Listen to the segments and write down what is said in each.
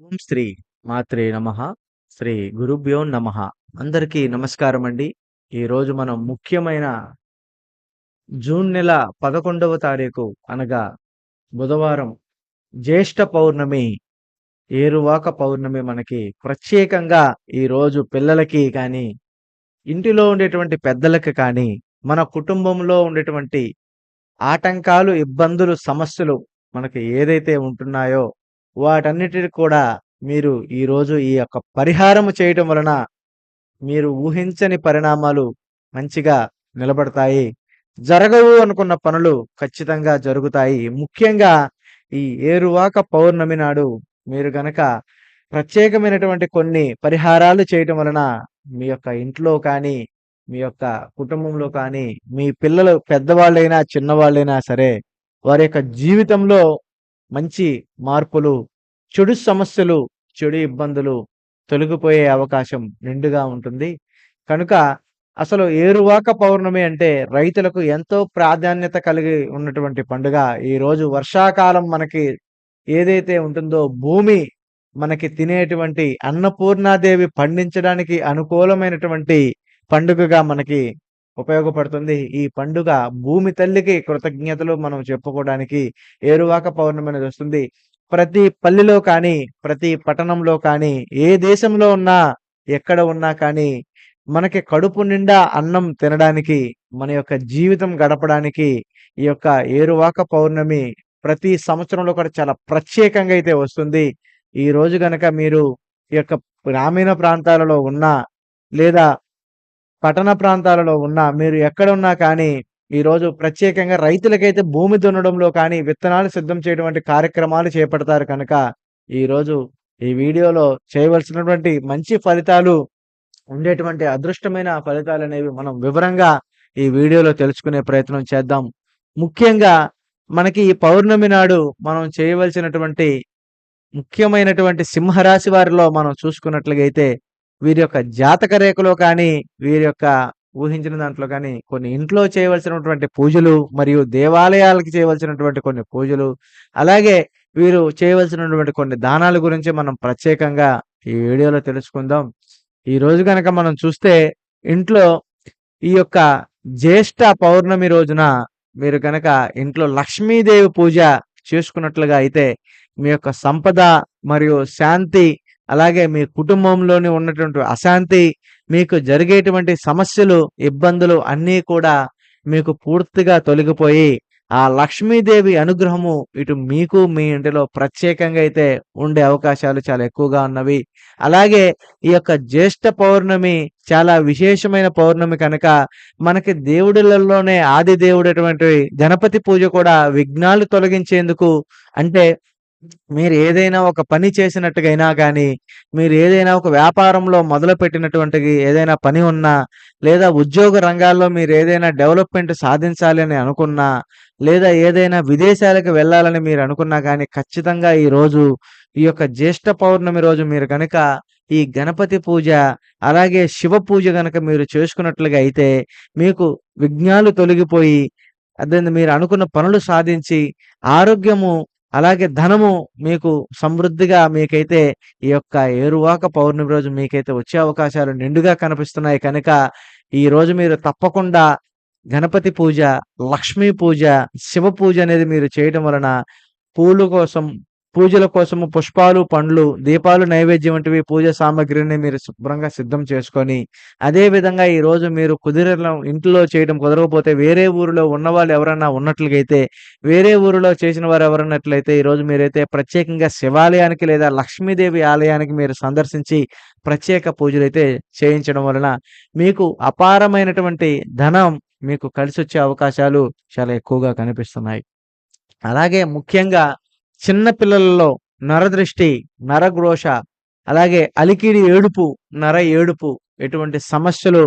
ఓం శ్రీ మాత్రే నమ. శ్రీ గురుభ్యో నమ. అందరికీ నమస్కారం అండి ఈరోజు మనం ముఖ్యమైన జూన్ నెల పదకొండవ తారీఖు అనగా బుధవారం జ్యేష్ఠ పౌర్ణమి ఏరువాక పౌర్ణమి మనకి ప్రత్యేకంగా ఈరోజు పిల్లలకి కానీ ఇంటిలో ఉండేటువంటి పెద్దలకి కానీ మన కుటుంబంలో ఉండేటువంటి ఆటంకాలు ఇబ్బందులు సమస్యలు మనకి ఏదైతే ఉంటున్నాయో వాటన్నిటికి కూడా మీరు ఈరోజు ఈ యొక్క పరిహారం చేయటం వలన మీరు ఊహించని పరిణామాలు మంచిగా నిలబడతాయి. జరగవు అనుకున్న పనులు ఖచ్చితంగా జరుగుతాయి. ముఖ్యంగా ఈ ఏరువాక పౌర్ణమి నాడు మీరు గనక ప్రత్యేకమైనటువంటి కొన్ని పరిహారాలు చేయటం వలన మీ యొక్క ఇంట్లో కానీ మీ యొక్క కుటుంబంలో కానీ మీ పిల్లలు పెద్దవాళ్ళైనా చిన్నవాళ్ళైనా సరే వారి యొక్క జీవితంలో మంచి మార్పులు చెడు సమస్యలు చెడు ఇబ్బందులు తొలగిపోయే అవకాశం నిండుగా ఉంటుంది. కనుక అసలు ఏరువాక పౌర్ణమి అంటే రైతులకు ఎంతో ప్రాధాన్యత కలిగి ఉన్నటువంటి పండుగ. ఈరోజు వర్షాకాలం మనకి ఏదైతే ఉంటుందో భూమి మనకి తినేటువంటి అన్నపూర్ణాదేవి పండించడానికి అనుకూలమైనటువంటి పండుగగా మనకి ఉపయోగపడుతుంది. ఈ పండుగ భూమి తల్లికి కృతజ్ఞతలు మనం చెప్పుకోవడానికి ఏరువాక పౌర్ణమి అనేది వస్తుంది. ప్రతి పల్లెలో కానీ ప్రతి పట్టణంలో కానీ ఏ దేశంలో ఉన్నా ఎక్కడ ఉన్నా కానీ మనకి కడుపు నిండా అన్నం తినడానికి మన యొక్క జీవితం గడపడానికి ఈ యొక్క ఏరువాక పౌర్ణమి ప్రతి సంవత్సరంలో కూడా చాలా ప్రత్యేకంగా అయితే వస్తుంది. ఈ రోజు గనక మీరు ఈ యొక్క గ్రామీణ ప్రాంతాలలో ఉన్నా లేదా పట్టణ ప్రాంతాలలో ఉన్నా మీరు ఎక్కడున్నా కానీ ఈ రోజు ప్రత్యేకంగా రైతులకైతే భూమి దున్నడంలో కానీ విత్తనాలు సిద్ధం చేయటువంటి కార్యక్రమాలు చేపడతారు కనుక ఈరోజు ఈ వీడియోలో చేయవలసినటువంటి మంచి ఫలితాలు ఉండేటువంటి అదృష్టమైన ఫలితాలు అనేవి మనం వివరంగా ఈ వీడియోలో తెలుసుకునే ప్రయత్నం చేద్దాం. ముఖ్యంగా మనకి ఈ పౌర్ణమి నాడు మనం చేయవలసినటువంటి ముఖ్యమైనటువంటి సింహరాశి వారిలో మనం చూసుకున్నట్లుగైతే వీరి యొక్క జాతక రేఖలో కానీ వీరి యొక్క ఊహించిన దాంట్లో కానీ కొన్ని ఇంట్లో చేయవలసినటువంటి పూజలు మరియు దేవాలయాలకు చేయవలసినటువంటి కొన్ని పూజలు అలాగే వీరు చేయవలసినటువంటి కొన్ని దానాల గురించి మనం ప్రత్యేకంగా ఈ వీడియోలో తెలుసుకుందాం. ఈ రోజు కనుక మనం చూస్తే ఇంట్లో ఈ యొక్క జ్యేష్ఠ పౌర్ణమి రోజున మీరు కనుక ఇంట్లో లక్ష్మీదేవి పూజ చేసుకున్నట్లుగా అయితే మీ యొక్క సంపద మరియు శాంతి అలాగే మీ కుటుంబంలోని ఉన్నటువంటి అశాంతి మీకు జరిగేటువంటి సమస్యలు ఇబ్బందులు అన్నీ కూడా మీకు పూర్తిగా తొలగిపోయి ఆ లక్ష్మీదేవి అనుగ్రహము ఇటు మీకు మీ ఇంటిలో ప్రత్యేకంగా అయితే ఉండే అవకాశాలు చాలా ఎక్కువగా ఉన్నవి. అలాగే ఈ యొక్క జ్యేష్ఠ పౌర్ణమి చాలా విశేషమైన పౌర్ణమి కనుక మనకి దేవుడులలోనే ఆది దేవుడటువంటి గణపతి పూజ కూడా విఘ్నాలు తొలగించేందుకు అంటే మీరు ఏదైనా ఒక పని చేసినట్టుగైనా కానీ మీరు ఏదైనా ఒక వ్యాపారంలో మొదలుపెట్టినటువంటి ఏదైనా పని ఉన్నా లేదా ఉద్యోగ రంగాల్లో మీరు ఏదైనా డెవలప్మెంట్ సాధించాలి అని అనుకున్నా లేదా ఏదైనా విదేశాలకు వెళ్ళాలని మీరు అనుకున్నా కానీ ఖచ్చితంగా ఈ రోజు ఈ యొక్క జ్యేష్ఠ పౌర్ణమి రోజు మీరు కనుక ఈ గణపతి పూజ అలాగే శివ పూజ కనుక మీరు చేసుకున్నట్లుగా అయితే మీకు విఘ్నాలు తొలగిపోయి అదే మీరు అనుకున్న పనులు సాధించి ఆరోగ్యము అలాగే ధనము మీకు సమృద్ధిగా మీకైతే ఈ యొక్క ఏరువాక పౌర్ణమి రోజు మీకైతే వచ్చే అవకాశాలు నిండుగా కనిపిస్తున్నాయి. కనుక ఈ రోజు మీరు తప్పకుండా గణపతి పూజ లక్ష్మీ పూజ శివ పూజ అనేది మీరు చేయడం వలన పూలు కోసం పూజల కోసము పుష్పాలు పండ్లు దీపాలు నైవేద్యం వంటివి పూజ సామాగ్రిని మీరు శుభ్రంగా సిద్ధం చేసుకొని అదే విధంగా ఈ రోజు మీరు కుదిరిన ఇంట్లో చేయడం కుదరకపోతే వేరే ఊరిలో ఉన్నవాళ్ళు ఎవరన్నా ఉన్నట్లుగైతే వేరే ఊరిలో చేసిన వారు ఎవరన్నట్లయితే ఈ రోజు మీరైతే ప్రత్యేకంగా శివాలయానికి లేదా లక్ష్మీదేవి ఆలయానికి మీరు సందర్శించి ప్రత్యేక పూజలు అయితే చేయించడం వలన మీకు అపారమైనటువంటి ధనం మీకు కలిసి వచ్చే అవకాశాలు చాలా ఎక్కువగా కనిపిస్తున్నాయి. అలాగే ముఖ్యంగా చిన్న పిల్లలలో నరదృష్టి నరగ్రోష అలాగే అలికిడి ఏడుపు నర ఏడుపు ఎటువంటి సమస్యలు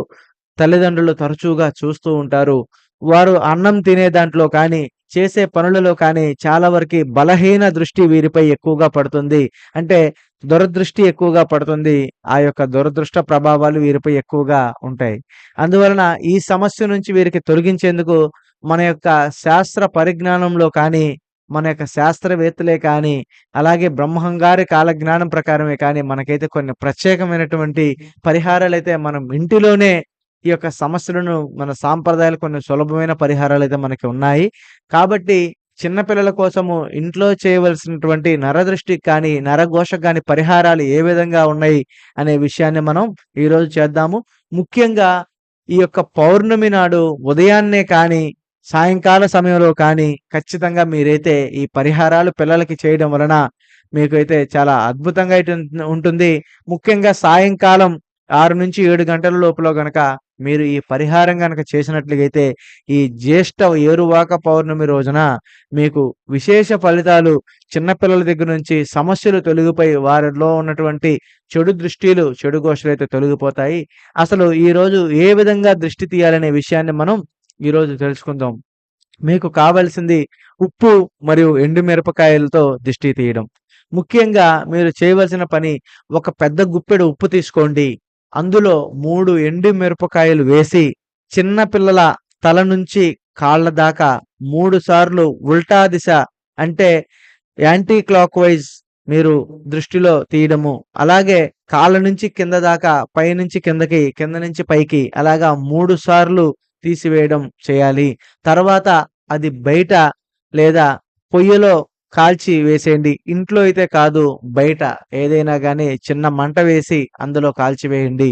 తల్లిదండ్రులు తరచుగా చూస్తూ ఉంటారు. వారు అన్నం తినే దాంట్లో కానీ చేసే పనులలో కానీ చాలా వరకు బలహీన దృష్టి వీరిపై ఎక్కువగా పడుతుంది. అంటే దురదృష్టి ఎక్కువగా పడుతుంది. ఆ యొక్క దురదృష్ట ప్రభావాలు వీరిపై ఎక్కువగా ఉంటాయి. అందువలన ఈ సమస్య నుంచి వీరికి తొలగించేందుకు మన యొక్క శాస్త్ర పరిజ్ఞానంలో కానీ మన యొక్క శాస్త్రవేత్తలే కానీ, అలాగే బ్రహ్మంగారి కాలజ్ఞానం ప్రకారమే కానీ, మనకైతే కొన్ని ప్రత్యేకమైనటువంటి పరిహారాలైతే మనం ఇంటిలోనే ఈ యొక్క సమస్యలను మన సాంప్రదాయాలు కొన్ని సులభమైన పరిహారాలైతే మనకి ఉన్నాయి. కాబట్టి చిన్న పిల్లల కోసము ఇంట్లో చేయవలసినటువంటి నరదృష్టికి కానీ, నరఘోషకు గాని పరిహారాలు ఏ విధంగా ఉన్నాయి అనే విషయాన్ని మనం ఈరోజు చేద్దాము. ముఖ్యంగా ఈ యొక్క పౌర్ణమి నాడు ఉదయాన్నే కానీ, సాయంకాల సమయంలో కానీ ఖచ్చితంగా మీరైతే ఈ పరిహారాలు పిల్లలకి చేయడం వలన మీకైతే చాలా అద్భుతంగా అయితే ఉంటుంది. ముఖ్యంగా సాయంకాలం 6-7 గంటల లోపల గనక మీరు ఈ పరిహారం కనుక చేసినట్లయితే ఈ జ్యేష్ఠ ఏరువాక పౌర్ణమి రోజున మీకు విశేష ఫలితాలు చిన్నపిల్లల దగ్గర నుంచి సమస్యలు తొలగిపోయి వారిలో ఉన్నటువంటి చెడు దృష్టిలు, చెడు ఘోషలైతే తొలగిపోతాయి. అసలు ఈరోజు ఏ విధంగా దృష్టి తీయాలనే విషయాన్ని మనం ఈరోజు తెలుసుకుందాం. మీకు కావలసింది ఉప్పు మరియు ఎండు మిరపకాయలతో దిష్టి తీయడం. ముఖ్యంగా మీరు చేయవలసిన పని ఒక పెద్ద గుప్పెడు ఉప్పు తీసుకోండి. అందులో మూడు ఎండు మిరపకాయలు వేసి చిన్న పిల్లల తల నుంచి కాళ్ళ దాకా మూడు సార్లు ఉల్టా దిశ అంటే యాంటీ క్లాక్‌వైస్ మీరు దృష్టిలో తీయడము. అలాగే కాళ్ళ నుంచి కింద దాకా, పై నుంచి కిందకి, కింద నుంచి పైకి అలాగా మూడు సార్లు తీసివేయడం చేయాలి. తర్వాత అది బయట లేదా పొయ్యిలో కాల్చి వేసేయండి. ఇంట్లో అయితే కాదు బయట ఏదైనా కానీ చిన్న మంట వేసి అందులో కాల్చివేయండి.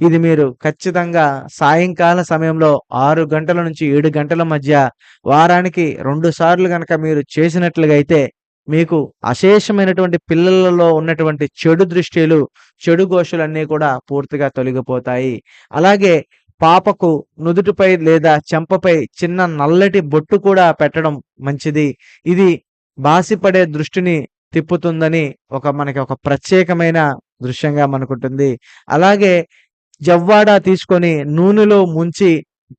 ఇది మీరు ఖచ్చితంగా సాయంకాల సమయంలో ఆరు గంటల నుంచి ఏడు గంటల మధ్య వారానికి రెండు సార్లు కనుక మీరు చేసినట్లుగా అయితే మీకు అశేషమైనటువంటి పిల్లలలో ఉన్నటువంటి చెడు దృష్టిలు, చెడు ఘోషలన్నీ కూడా పూర్తిగా తొలగిపోతాయి. అలాగే పాపకు నుదుటిపై లేదా చెంపపై చిన్న నల్లటి బొట్టు కూడా పెట్టడం మంచిది. ఇది బాసిపడే దృష్టిని తిప్పుతుందని ఒక మనకి ఒక ప్రత్యేకమైన దృశ్యంగా మనకుంటుంది. అలాగే జవ్వాడ తీసుకొని నూనెలో ముంచి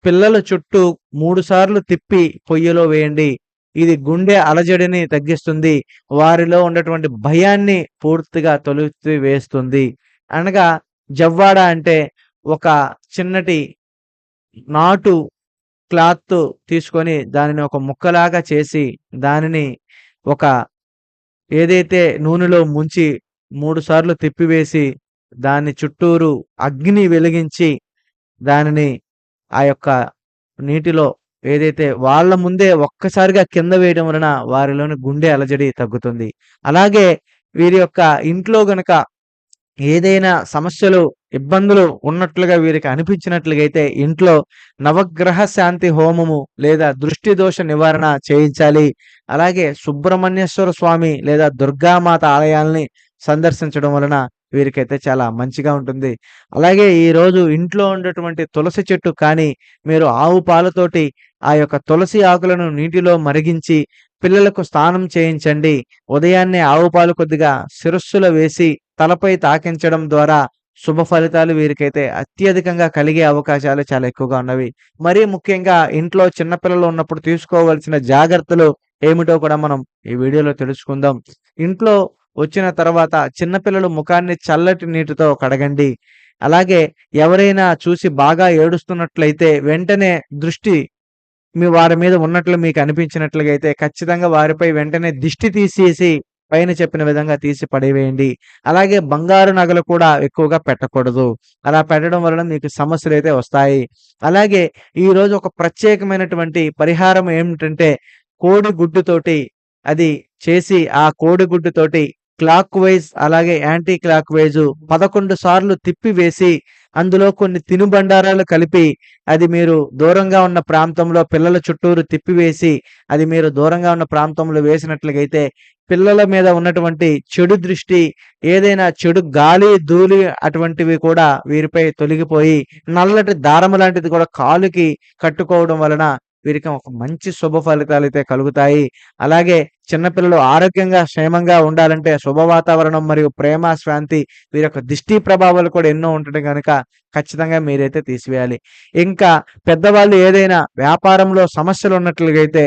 పిల్లల చుట్టూ 3 సార్లు తిప్పి పొయ్యిలో వేయండి. ఇది గుండె అలజడిని తగ్గిస్తుంది. వారిలో ఉన్నటువంటి భయాన్ని పూర్తిగా తొలిచివేస్తుంది. అనగా జవ్వాడ అంటే ఒక చిన్నటి నాటు క్లాత్ తీసుకొని దానిని ఒక ముక్కలాగా చేసి దానిని ఒక ఏదైతే నూనెలో ముంచి మూడు సార్లు తిప్పివేసి దాని చుట్టూరు అగ్ని వెలిగించి దానిని ఆ యొక్క నీటిలో ఏదైతే వాళ్ళ ముందే ఒక్కసారిగా కింద వేయడం వలన వారిలోని గుండె అలజడి తగ్గుతుంది. అలాగే వీరి యొక్క ఇంట్లో గనక ఏదైనా సమస్యలు, ఇబ్బందులు ఉన్నట్లుగా వీరికి అనిపించినట్లుగైతే ఇంట్లో నవగ్రహ శాంతి హోమము లేదా దృష్టి దోష నివారణ చేయించాలి. అలాగే సుబ్రహ్మణ్యేశ్వర స్వామి లేదా దుర్గామాత ఆలయాల్ని సందర్శించడం వలన వీరికైతే చాలా మంచిగా ఉంటుంది. అలాగే ఈరోజు ఇంట్లో ఉండేటువంటి తులసి చెట్టు కానీ, మీరు ఆవు పాలతోటి ఆ యొక్క తులసి ఆకులను నీటిలో మరిగించి పిల్లలకు స్నానం చేయించండి. ఉదయాన్నే ఆవు పాలు కొద్దిగా శిరస్సులో వేసి తలపై తాకించడం ద్వారా శుభ ఫలితాలు వీరికైతే అత్యధికంగా కలిగే అవకాశాలు చాలా ఎక్కువగా ఉన్నవి. మరీ ముఖ్యంగా ఇంట్లో చిన్న పిల్లలు ఉన్నప్పుడు తీసుకోవాల్సిన జాగ్రత్తలు ఏమిటో కూడా మనం ఈ వీడియోలో తెలుసుకుందాం. ఇంట్లో వచ్చిన తర్వాత చిన్నపిల్లలు ముఖాన్ని చల్లటి నీటితో కడగండి. అలాగే ఎవరైనా చూసి బాగా ఏడుస్తున్నట్లయితే వెంటనే దృష్టి మీ వారి మీద ఉన్నట్లు మీకు అనిపించినట్లుగా అయితే ఖచ్చితంగా వారిపై వెంటనే దిష్టి తీసేసి పైన చెప్పిన విధంగా తీసి పడేవేయండి. అలాగే బంగారు నగలు కూడా ఎక్కువగా పెట్టకూడదు. అలా పెట్టడం వలన మీకు సమస్యలు అయితే వస్తాయి. అలాగే ఈరోజు ఒక ప్రత్యేకమైనటువంటి పరిహారం ఏమిటంటే కోడి గుడ్డుతోటి అది చేసి ఆ కోడి గుడ్డుతోటి క్లాక్ వైజ్ అలాగే యాంటీ క్లాక్ వైజ్ పదకొండు సార్లు తిప్పివేసి అందులో కొన్ని తినుబండారాలు కలిపి అది మీరు దూరంగా ఉన్న ప్రాంతంలో పిల్లల చుట్టూరు తిప్పివేసి అది మీరు దూరంగా ఉన్న ప్రాంతంలో వేసినట్లయితే పిల్లల మీద ఉన్నటువంటి చెడు దృష్టి, ఏదైనా చెడు గాలి, ధూళి అటువంటివి కూడా వీరిపై తొలగిపోయి నల్లటి దారము లాంటిది కూడా కాలుకి కట్టుకోవడం వలన వీరికి ఒక మంచి శుభ ఫలితాలు అయితే కలుగుతాయి. అలాగే చిన్నపిల్లలు ఆరోగ్యంగా, క్షేమంగా ఉండాలంటే శుభ వాతావరణం మరియు ప్రేమ, శాంతి వీరి యొక్క దిష్టి ప్రభావాలు కూడా ఎన్నో ఉంటాయి కనుక ఖచ్చితంగా మీరైతే తీసివేయాలి. ఇంకా పెద్దవాళ్ళు ఏదైనా వ్యాపారంలో సమస్యలు ఉన్నట్లుగైతే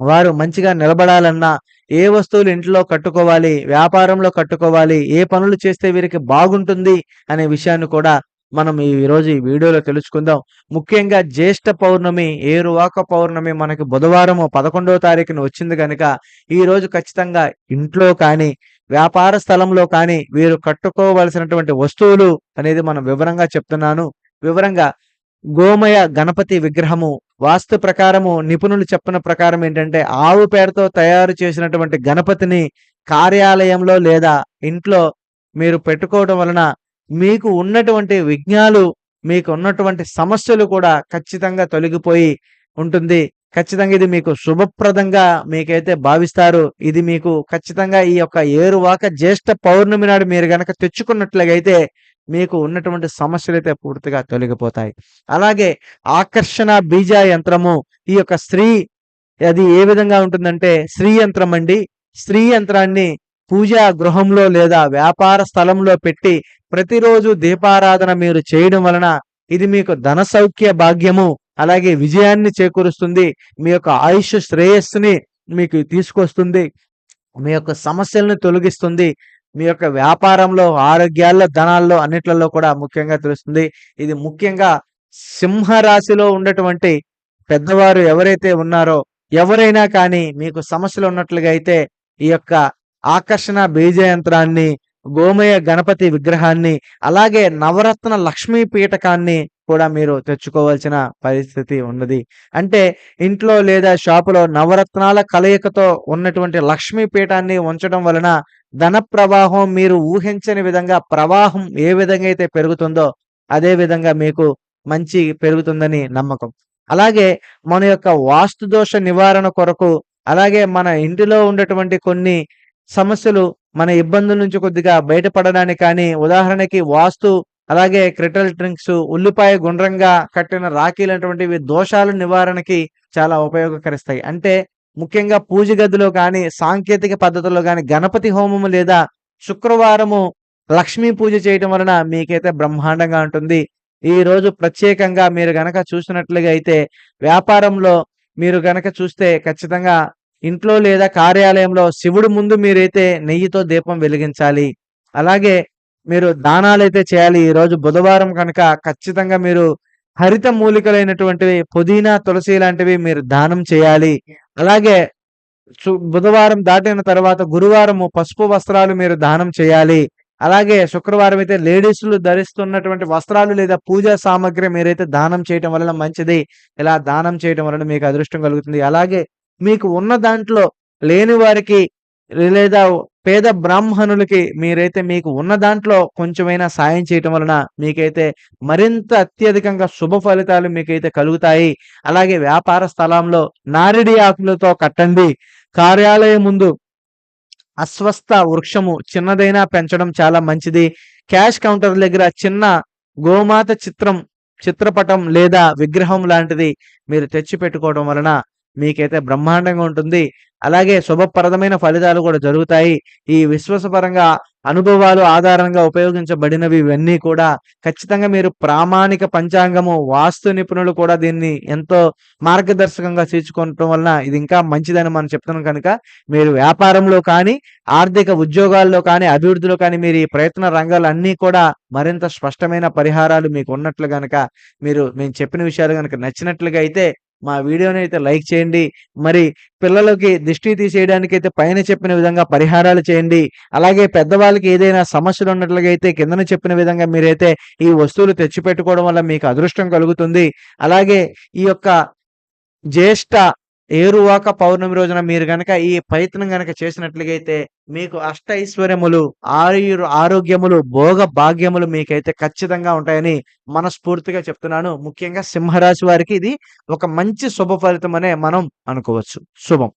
వారు మంచిగా నిలబడాలన్నా, ఏ వస్తువులు ఇంట్లో కట్టుకోవాలి, వ్యాపారంలో కట్టుకోవాలి, ఏ పనులు చేస్తే వీరికి బాగుంటుంది అనే విషయాన్ని కూడా మనం ఈ రోజు ఈ వీడియోలో తెలుసుకుందాం. ముఖ్యంగా జ్యేష్ఠ పౌర్ణమి ఏరువాక పౌర్ణమి మనకి బుధవారం పదకొండవ తారీఖున వచ్చింది కనుక ఈ రోజు ఖచ్చితంగా ఇంట్లో కానీ వ్యాపార స్థలంలో కానీ వీరు కట్టుకోవలసినటువంటి వస్తువులు అనేది మనం వివరంగా చెప్తున్నాను. వివరంగా గోమయ గణపతి విగ్రహము వాస్తు ప్రకారము నిపుణులు చెప్పిన ప్రకారం ఏంటంటే ఆవు పేడతో తయారు చేసినటువంటి గణపతిని కార్యాలయంలో లేదా ఇంట్లో మీరు పెట్టుకోవడం వలన మీకు ఉన్నటువంటి విఘ్నాలు మీకు ఉన్నటువంటి సమస్యలు కూడా ఖచ్చితంగా తొలగిపోయి ఉంటుంది. ఖచ్చితంగా ఇది మీకు శుభప్రదంగా మీకైతే భావిస్తారు. ఇది మీకు ఖచ్చితంగా ఈ యొక్క ఏరువాక జ్యేష్ఠ పౌర్ణమి నాడు మీరు గనక తెచ్చుకున్నట్లయితే మీకు ఉన్నటువంటి సమస్యలు అయితే పూర్తిగా తొలగిపోతాయి. అలాగే ఆకర్షణ బీజ యంత్రము ఈ యొక్క స్త్రీ అది ఏ విధంగా ఉంటుందంటే స్త్రీ యంత్రం అండి స్త్రీ యంత్రాన్ని పూజా గృహంలో లేదా వ్యాపార స్థలంలో పెట్టి ప్రతిరోజు దీపారాధన మీరు చేయడం వలన ఇది మీకు ధన సౌఖ్య భాగ్యము అలాగే విజయాన్ని చేకూరుస్తుంది. మీ యొక్క ఆయుష్ శ్రేయస్సుని మీకు తీసుకొస్తుంది. మీ యొక్క సమస్యలను తొలగిస్తుంది. మీ యొక్క వ్యాపారంలో ఆరోగ్యాల్లో ధనాల్లో అన్నిట్లలో కూడా ముఖ్యంగా తెలుస్తుంది. ఇది ముఖ్యంగా సింహరాశిలో ఉన్నటువంటి పెద్దవారు ఎవరైతే ఉన్నారో ఎవరైనా కానీ మీకు సమస్యలు ఉన్నట్లుగా అయితే ఈ యొక్క ఆకర్షణ బీజ యంత్రాన్ని గోమయ గణపతి విగ్రహాన్ని అలాగే నవరత్న లక్ష్మీ పీఠకాన్ని కూడా మీరు తెచ్చుకోవాల్సిన పరిస్థితి ఉన్నది. అంటే ఇంట్లో లేదా షాపులో నవరత్నాల కలయికతో ఉన్నటువంటి లక్ష్మీ పీఠాన్ని ఉంచడం వలన ధన ప్రవాహం మీరు ఊహించని విధంగా ప్రవాహం ఏ విధంగా అయితే పెరుగుతుందో అదే విధంగా మీకు మంచి పెరుగుతుందని నమ్మకం. అలాగే మన యొక్క వాస్తు దోష నివారణ కొరకు అలాగే మన ఇంటిలో ఉండేటువంటి కొన్ని సమస్యలు మన ఇబ్బందుల నుంచి కొద్దిగా బయటపడడానికి కానీ ఉదాహరణకి వాస్తు అలాగే క్రిటల్ డ్రింక్స్ ఉల్లిపాయ గుండ్రంగా కట్టిన రాఖీలటువంటివి దోషాల నివారణకి చాలా ఉపయోగకరిస్తాయి. అంటే ముఖ్యంగా పూజ గదిలో కానీ సాంకేతిక పద్ధతుల్లో కానీ గణపతి హోమము లేదా శుక్రవారము లక్ష్మీ పూజ చేయటం వలన మీకైతే బ్రహ్మాండంగా ఉంటుంది. ఈ రోజు ప్రత్యేకంగా మీరు గనక చూసినట్లుగా అయితే వ్యాపారంలో మీరు గనక చూస్తే ఖచ్చితంగా ఇంట్లో లేదా కార్యాలయంలో శివుడు ముందు మీరైతే నెయ్యితో దీపం వెలిగించాలి. అలాగే మీరు దానాలైతే చేయాలి. ఈరోజు బుధవారం కనుక ఖచ్చితంగా మీరు హరిత మూలికలైనటువంటివి పుదీనా తులసి లాంటివి మీరు దానం చేయాలి. అలాగే బుధవారం దాటిన తర్వాత గురువారము పసుపు వస్త్రాలు మీరు దానం చేయాలి. అలాగే శుక్రవారం అయితే లేడీస్లు ధరిస్తున్నటువంటి వస్త్రాలు లేదా పూజా సామాగ్రి మీరైతే దానం చేయటం వలన మంచిది. ఇలా దానం చేయటం వలన మీకు అదృష్టం కలుగుతుంది. అలాగే మీకు ఉన్న దాంట్లో లేని వారికి లేదా పేద బ్రాహ్మణులకి మీరైతే మీకు ఉన్న దాంట్లో కొంచెమైనా సాయం చేయటం వలన మీకైతే మరింత అత్యధికంగా శుభ ఫలితాలు మీకైతే కలుగుతాయి. అలాగే వ్యాపార స్థలంలో నారిడి ఆకులతో కట్టండి. కార్యాలయం ముందు అస్వస్థ వృక్షము చిన్నదైనా పెంచడం చాలా మంచిది. క్యాష్ కౌంటర్ దగ్గర చిన్న గోమాత చిత్రం చిత్రపటం లేదా విగ్రహం లాంటిది మీరు తెచ్చి పెట్టుకోవడం వలన మీకైతే బ్రహ్మాండంగా ఉంటుంది. అలాగే శుభప్రదమైన ఫలితాలు కూడా జరుగుతాయి. ఈ విశ్వాసపరంగా అనుభవాలు ఆధారంగా ఉపయోగించబడినవి ఇవన్నీ కూడా ఖచ్చితంగా మీరు ప్రామాణిక పంచాంగము వాస్తు నిపుణులు కూడా దీన్ని ఎంతో మార్గదర్శకంగా తీర్చుకోవటం వలన ఇది ఇంకా మంచిదని మనం చెప్తున్నాం కనుక మీరు వ్యాపారంలో కానీ ఆర్థిక ఉద్యోగాల్లో కానీ అభివృద్ధిలో కానీ మీరు ఈ ప్రయత్న రంగాలు అన్నీ కూడా మరింత స్పష్టమైన పరిహారాలు మీకు ఉన్నట్లు కనుక మీరు మేము చెప్పిన విషయాలు కనుక నచ్చినట్లుగా అయితే మా వీడియోని అయితే లైక్ చేయండి. మరి పిల్లలకి దృష్టి తీసేయడానికి అయితే పైన చెప్పిన విధంగా పరిహారాలు చేయండి. అలాగే పెద్దవాళ్ళకి ఏదైనా సమస్యలు ఉన్నట్లుగా అయితే కిందన చెప్పిన విధంగా మీరైతే ఈ వస్తువులు తెచ్చిపెట్టుకోవడం వల్ల మీకు అదృష్టం కలుగుతుంది. అలాగే ఈ యొక్క జ్యేష్ఠ ఏరువాక పౌర్ణమి రోజున మీరు గనక ఈ ప్రయత్నం గనక చేసినట్లుగైతే మీకు అష్ట ఐశ్వర్యములు ఆరోగ్యములు భోగ భాగ్యములు మీకైతే ఖచ్చితంగా ఉంటాయని మనస్ఫూర్తిగా చెప్తున్నాను. ముఖ్యంగా సింహరాశి వారికి ఇది ఒక మంచి శుభ ఫలితం అనే మనం అనుకోవచ్చు. శుభం.